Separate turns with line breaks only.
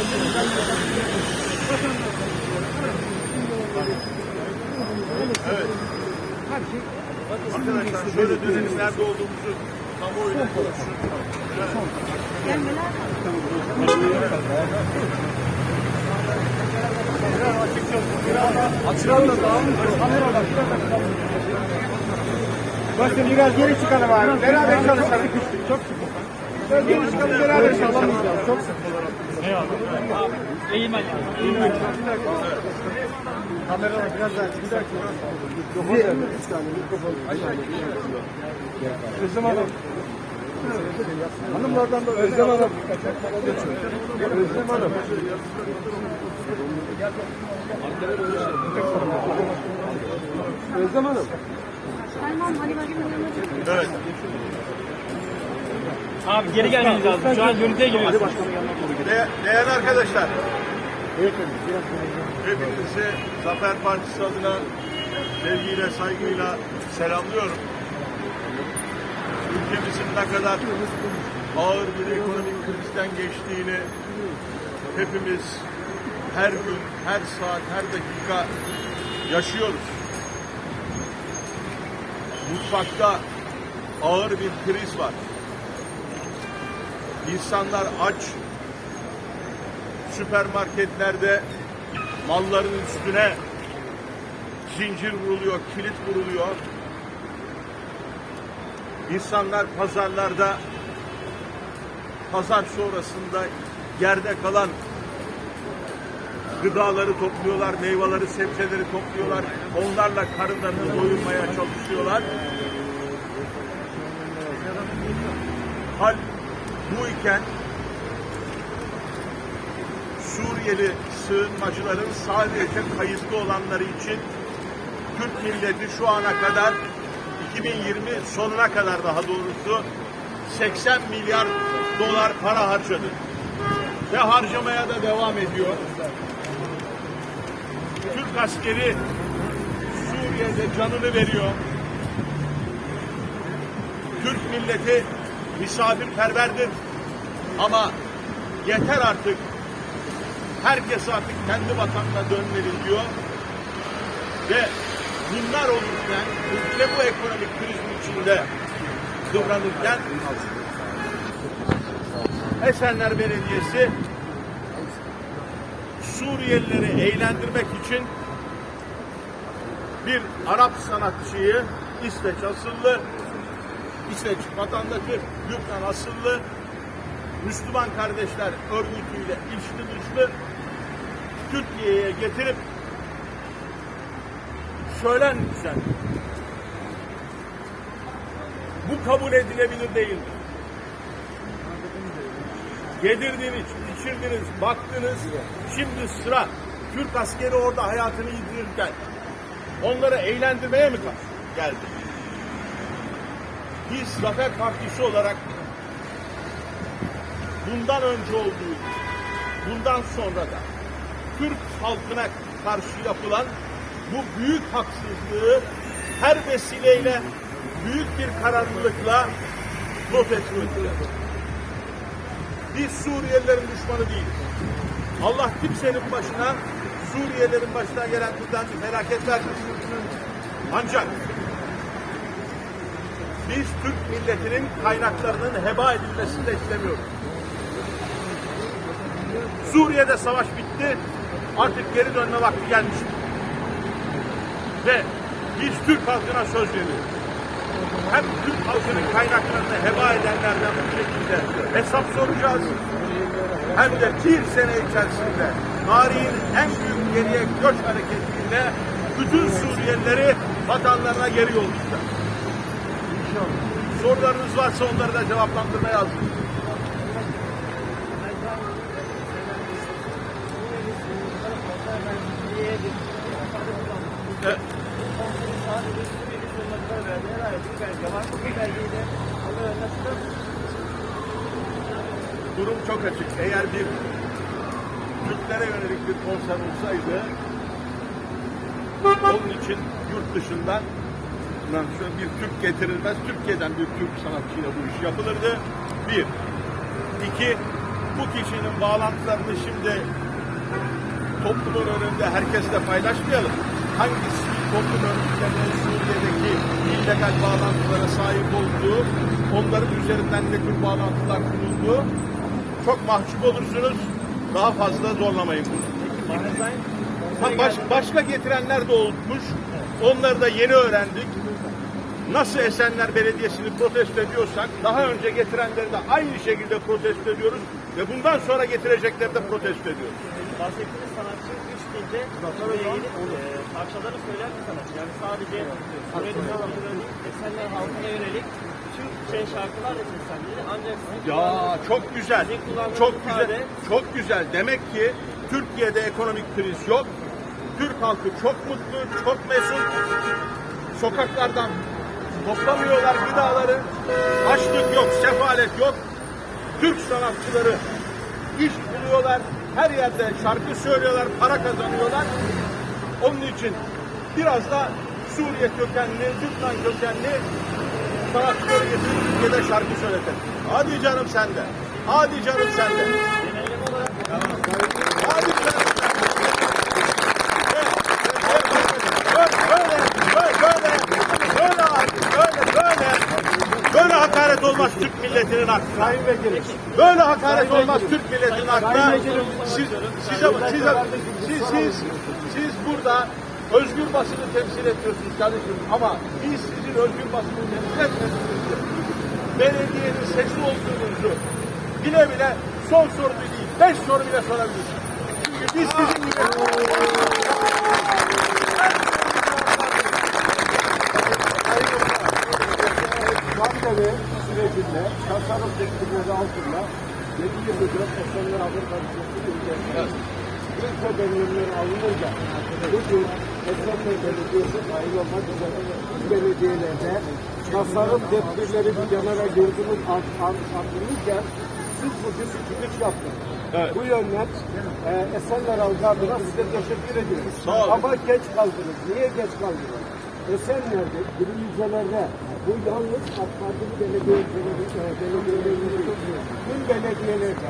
Evet. Arkadaşlar şöyle dönelim nerede olduğumuzu kamuoyuyla konuşun.
Bakın biraz geri çıkalım abi. Beraber çalışalım. Çok sıkı. Geri çıkalım beraber çalışalım. Çok sıkı.
Eğilmen lazım.
Kameralar biraz daha bir dakika. Mikrofon ver. Üç tane mikrofon. Özlem Hanım. Hanımlardan da Özlem Hanım. Özlem Hanım. Özlem Hanım.
Bakır'ın yanına çıktı.
Evet.
Abi geri gelmeniz lazım. Şu an görüntüye giriyoruz.
De değerli arkadaşlar. Hepinizi Zafer Partisi adına sevgiyle, saygıyla selamlıyorum. Ülkemizin ne kadar ağır bir ekonomik krizden geçtiğini hepimiz her gün, her saat, her dakika yaşıyoruz. Mutfakta ağır bir kriz var. İnsanlar aç, süpermarketlerde malların üstüne zincir vuruluyor, kilit vuruluyor. İnsanlar pazarlarda pazar sonrasında yerde kalan gıdaları topluyorlar, meyveleri, sebzeleri topluyorlar. Onlarla karınlarını doyurmaya çalışıyorlar. Hal bu iken Suriyeli sığınmacıların sadece kayıtlı olanları için Türk milleti şu ana kadar 2020 sonuna kadar daha doğrusu 80 milyar dolar para harcadı. Ve harcamaya da devam ediyor. Türk askeri Suriye'de canını veriyor. Türk milleti misafirperverdir. Ama yeter artık. Herkes artık kendi vatanına dönmeli diyor. Ve bunlar olurken, ülke bu ekonomik krizin içinde kıvranırken Esenler Belediyesi Suriyelileri eğlendirmek için bir Arap sanatçıyı İsveç asıllı İsveç vatandaşı Lübnan asıllı Müslüman kardeşler örgütüyle içli dışlı Türkiye'ye getirip şölen düzen. Bu kabul edilebilir değildir. Yedirdiniz, içirdiniz, baktınız. Şimdi sıra Türk askeri orada hayatını yitirirken onları eğlendirmeye mi geldi? Biz Zafer Partisi olarak bundan önce olduğu bundan sonra da Türk halkına karşı yapılan bu büyük haksızlığı her vesileyle büyük bir kararlılıkla protesto ediyoruz. Biz Suriyelilerin düşmanı değiliz. Allah kimsenin başına Suriyelilerin başına gelen bir felaket vermesin. Ancak biz Türk milletinin kaynaklarının heba edilmesini de istemiyoruz. Suriye'de savaş bitti. Artık geri dönme vakti gelmiştir. Ve biz Türk halkına söz veriyoruz. Hem Türk halkının kaynaklarını heba edenlerden bu şekilde hesap soracağız. Hem de bir sene içerisinde tarihin en büyük geriye göç hareketiyle bütün Suriyelileri vatanlarına geri yollayacağız. Sorularınız varsa onları da cevaplandırmaya hazırım. Durum çok açık. Eğer bir Türklere yönelik bir konser olsaydı onun için yurt dışından sonra bir Türk getirilmez. Türkiye'den bir Türk sanatçıyla bu iş yapılırdı. Bir. İki, bu kişinin bağlantılarını şimdi toplumun önünde herkesle paylaşmayalım. Hangisi toplum örgütlerinin Suriye'deki illegal bağlantılara sahip olduğu, onların üzerinden ne tür bağlantılar kurulduğu çok mahcup olursunuz. Daha fazla zorlamayın bunu. Baş- başka getirenler de olmuş. Onları da yeni öğrendik. Nasıl Esenler Belediyesi'ni protesto ediyorsak daha önce getirenleri de aynı şekilde protesto ediyoruz ve bundan sonra getirecekleri de protesto ediyoruz.
Bahsettiğiniz sanatçı üç dilde buraya gelip e, parçaları söyleyen bir sanatçı. Yani sadece halkına değil, Esenler halkına yönelik Türkçe şarkılar da. Ancak sizin
Ya
kullandığınız-
çok güzel.
sizin kullandığınız
Çok güzel.
ifade-
Çok güzel. Demek ki Türkiye'de ekonomik kriz yok. Türk halkı çok mutlu, çok mesut. Sokaklardan toplamıyorlar gıdaları. Açlık yok, sefalet yok. Türk sanatçıları iş buluyorlar. Her yerde şarkı söylüyorlar, para kazanıyorlar. Onun için biraz da Suriye kökenli, Türkmen kökenli sanatçıları getirip Türkiye'de şarkı söyletin. Hadi canım sende. Hadi canım sende. Hadi canım Böyle, böyle, böyle, böyle, böyle, böyle, böyle Türk milletinin aklına. Böyle hakaret olmaz Türk milletinin aklına. Siz, size, size, siz, siz, siz burada özgür basını temsil ediyorsunuz kardeşim ama biz sizin özgür basını temsil etmiyoruz. Belediyenin sesi olduğunuzu bile bile son soru değil, beş soru bile sorabilirsiniz. Çünkü biz sizin
ilk önlemler alınınca bugün Esenler Belediyesi dahil olmak üzere belediyelerde tasarım tedbirleri bir kenara gördüğümüz ardınca siz bugün çıkış yaptınız. Bu yönden e, Esenler halkı adına size teşekkür ediyoruz.
Sağ olun.
Ama geç kaldınız. Niye geç kaldınız? Esenler'de, Gülüzeler'de bu yalnız AK Partili belediye belediye belediyelerinde tüm belediyelerde